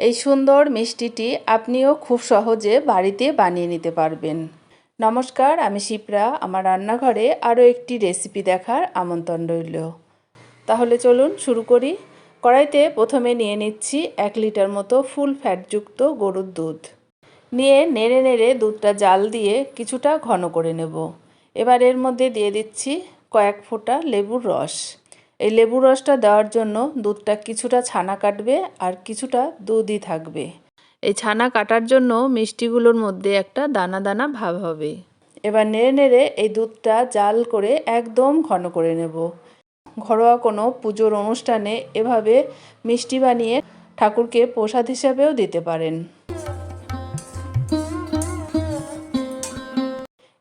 এই সুন্দর মিষ্টিটি আপনিও খুব সহজে বাড়িতে বানিয়ে নিতে পারবেন। নমস্কার, আমি শিপ্রা। আমার রান্নাঘরে আরও একটি রেসিপি দেখার আমন্ত্রণ রইল। তাহলে চলুন শুরু করি। কড়াইতে প্রথমে নিয়ে নিচ্ছি এক লিটার মতো ফুল ফ্যাটযুক্ত গরুর দুধ। নিয়ে নেড়ে নেড়ে দুধটা জাল দিয়ে কিছুটা ঘন করে নেব। এবার এর মধ্যে দিয়ে দিচ্ছি কয়েক ফোঁটা লেবুর রস। এই লেবুর রসটা দেওয়ার জন্য দুধটা কিছুটা ছানা কাটবে আর কিছুটা দুধই থাকবে। এই ছানা কাটার জন্য মিষ্টিগুলোর মধ্যে একটা দানা দানা ভাব হবে। এবার নেড়ে নেড়ে এই দুধটা জাল করে একদম ঘন করে নেব। ঘরোয়া কোনো পুজোর অনুষ্ঠানে এভাবে মিষ্টি বানিয়ে ঠাকুরকে প্রসাদ হিসাবেও দিতে পারেন।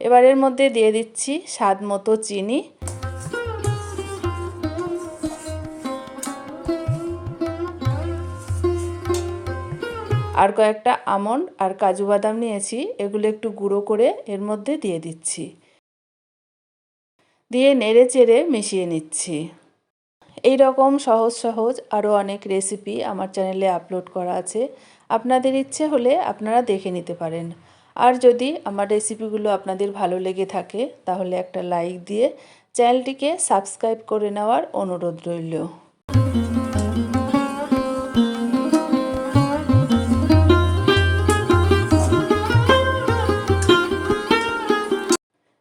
এবার এর মধ্যে দিয়ে দিচ্ছি স্বাদ মতো চিনি আর কয়েকটা আমন্ড আর কাজু বাদাম নিয়েছি, এগুলো একটু গুঁড়ো করে এর মধ্যে দিয়ে দিচ্ছি। দিয়ে নেড়ে চেড়ে মিশিয়ে নিচ্ছি। এই রকম সহজ সহজ আরও অনেক রেসিপি আমার চ্যানেলে আপলোড করা আছে। আপনাদের ইচ্ছে হলে আপনারা দেখে নিতে পারেন। আর যদি আমার রেসিপিগুলো আপনাদের ভালো লেগে থাকে, তাহলে একটা লাইক দিয়ে চ্যানেলটিকে সাবস্ক্রাইব করে নেওয়ার অনুরোধ রইল।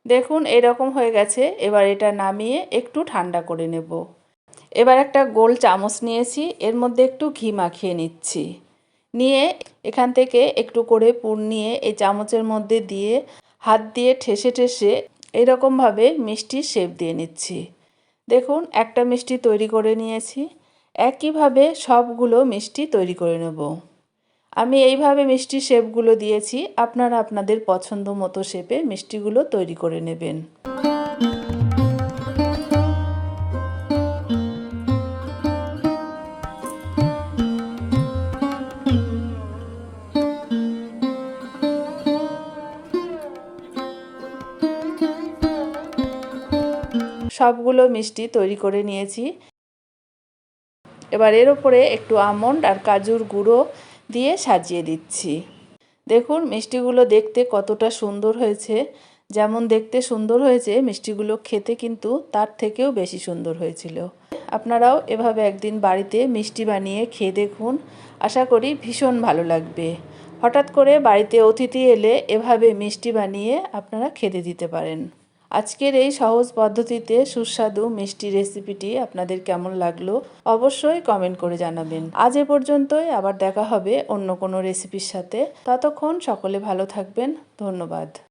দেখুন, এরকম হয়ে গেছে। এবার এটা নামিয়ে একটু ঠান্ডা করে নেব। এবার একটা গোল চামচ নিয়েছি, এর মধ্যে একটু ঘি মাখিয়ে নিচ্ছি। নিয়ে এখান থেকে একটু করে পুর নিয়ে এই চামচের মধ্যে দিয়ে হাত দিয়ে ঠেসে ঠেসে এরকমভাবে মিষ্টির শেপ দিয়ে নিচ্ছি। দেখুন, একটা মিষ্টি তৈরি করে নিয়েছি। একইভাবে সবগুলো মিষ্টি তৈরি করে নেব। আমি এইভাবে মিষ্টি শেপগুলো দিয়েছি। আপনারা আপনাদের পছন্দ মতো শেপে মিষ্টিগুলো তৈরি করে নেবেন। সবগুলো মিষ্টি তৈরি করে নিয়েছি। এবার এর ওপরে একটু আমন্ড আর কাজুর গুঁড়ো দিয়ে সাজিয়ে দিচ্ছি। দেখুন, মিষ্টিগুলো দেখতে কতটা সুন্দর হয়েছে। যেমন দেখতে সুন্দর হয়েছে, মিষ্টিগুলো খেতে কিন্তু তার থেকেও বেশি সুন্দর হয়েছিল। আপনারাও এভাবে একদিন বাড়িতে মিষ্টি বানিয়ে খেয়ে দেখুন। আশা করি ভীষণ ভালো লাগবে। হঠাৎ করে বাড়িতে অতিথি এলে এভাবে মিষ্টি বানিয়ে আপনারা খেতে দিতে পারেন। আজকের এই সহজ পদ্ধতিতে সুস্বাদু মিষ্টি রেসিপিটি আপনাদের কেমন লাগল অবশ্যই কমেন্ট করে জানাবেন। আজ এ পর্যন্তই, আবার দেখা হবে অন্য কোনো রেসিপির সাথে। ততক্ষণ সকলে ভালো থাকবেন। ধন্যবাদ।